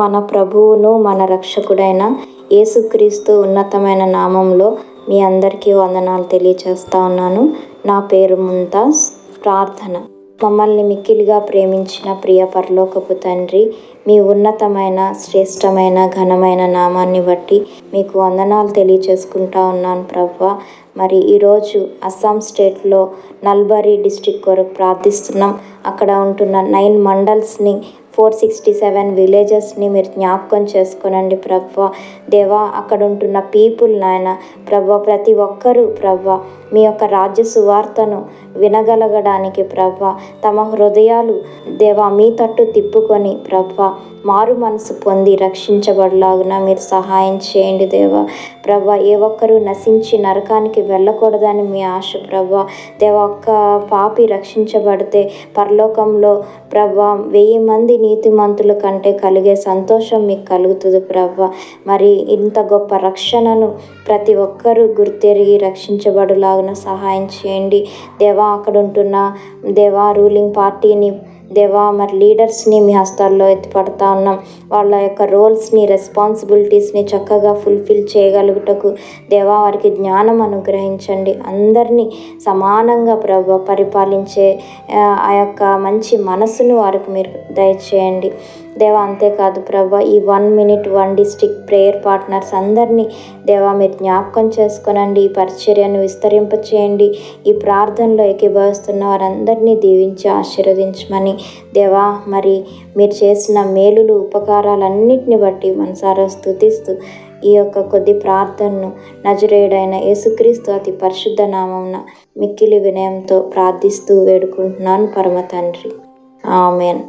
మన ప్రభువును మన రక్షకుడైన యేసుక్రీస్తు ఉన్నతమైన నామంలో మీ అందరికీ వందనాలు తెలియచేస్తా ఉన్నాను. నా పేరు ముంతాజ్. ప్రార్థన. మమ్మల్ని మిక్కిలిగా ప్రేమించిన ప్రియ పరలోకపు తండ్రి మీ ఉన్నతమైన శ్రేష్టమైన ఘనమైన నామాన్ని బట్టి మీకు వందనాలు తెలియచేసుకుంటా ఉన్నాను ప్రభా మరి ఈరోజు అస్సాం స్టేట్లో నల్బరీ డిస్టిక్ కొరకు ప్రార్థిస్తున్నాం. అక్కడ ఉంటున్న నైన్ మండల్స్ని ఫోర్ సిక్స్టీ సెవెన్ విలేజెస్ని మీరు జ్ఞాపకం చేసుకోనండి ప్రభా. దేవా అక్కడ ఉంటున్న పీపుల్ నాయన ప్రభా ప్రతి ఒక్కరూ ప్రభా మీ యొక్క రాజ్య సువార్తను వినగలగడానికి ప్రభా తమ హృదయాలు దేవా మీ తట్టు తిప్పుకొని ప్రభా మారు మనసు పొంది రక్షించబడలాగున మీరు సహాయం చేయండి దేవా. ప్రభా ఏ ఒక్కరూ నశించి నరకానికి వెళ్ళకూడదని మీ ఆశ ప్రభా. దేవా ఒక్క పాపి రక్షించబడితే పరలోకంలో ప్రభా వెయ్యి మందిని నీతిమంతుల కంటే కలిగే సంతోషం మీకు కలుగుతుంది ప్రభా. మరి ఇంత గొప్ప రక్షణను ప్రతి ఒక్కరూ గుర్తెరిగి రక్షించబడులాగున సహాయం చేయండి. దేవా అక్కడ ఉంటున్న దేవా రూలింగ్ పార్టీని దేవా మరి లీడర్స్ని మీ హస్తాల్లో ఎత్తిపడతా ఉన్నాం. వాళ్ళ యొక్క రోల్స్ని రెస్పాన్సిబిలిటీస్ని చక్కగా ఫుల్ఫిల్ చేయగలుగుటకు దేవా వారికి జ్ఞానం అనుగ్రహించండి. అందరినీ సమానంగా ప్రభు పరిపాలించే ఆ, ఆ యొక్క మంచి మనసును వారికి మీరు దయచేయండి. దేవా అంతేకాదు ప్రభా ఈ one minute one district prayer partners అందరినీ దేవా మీరు జ్ఞాపకం చేసుకోనండి ఈ పరిచర్యను విస్తరింపచేయండి ఈ ప్రార్థనలో ఎక్కిభవిస్తున్న వారందరినీ దీవించి ఆశీర్వదించమని దేవా మరి మీరు చేసిన మేలులు ఉపకారాలన్నిటిని బట్టి మనసారా స్థుతిస్తూ ఈ యొక్క కొద్ది ప్రార్థనను నజరేయుడైన యేసుక్రీస్తు అతి పరిశుద్ధ నామంన మిక్కిలి వినయంతో ప్రార్థిస్తూ వేడుకుంటున్నాను పరమ తండ్రి. ఆమెన్.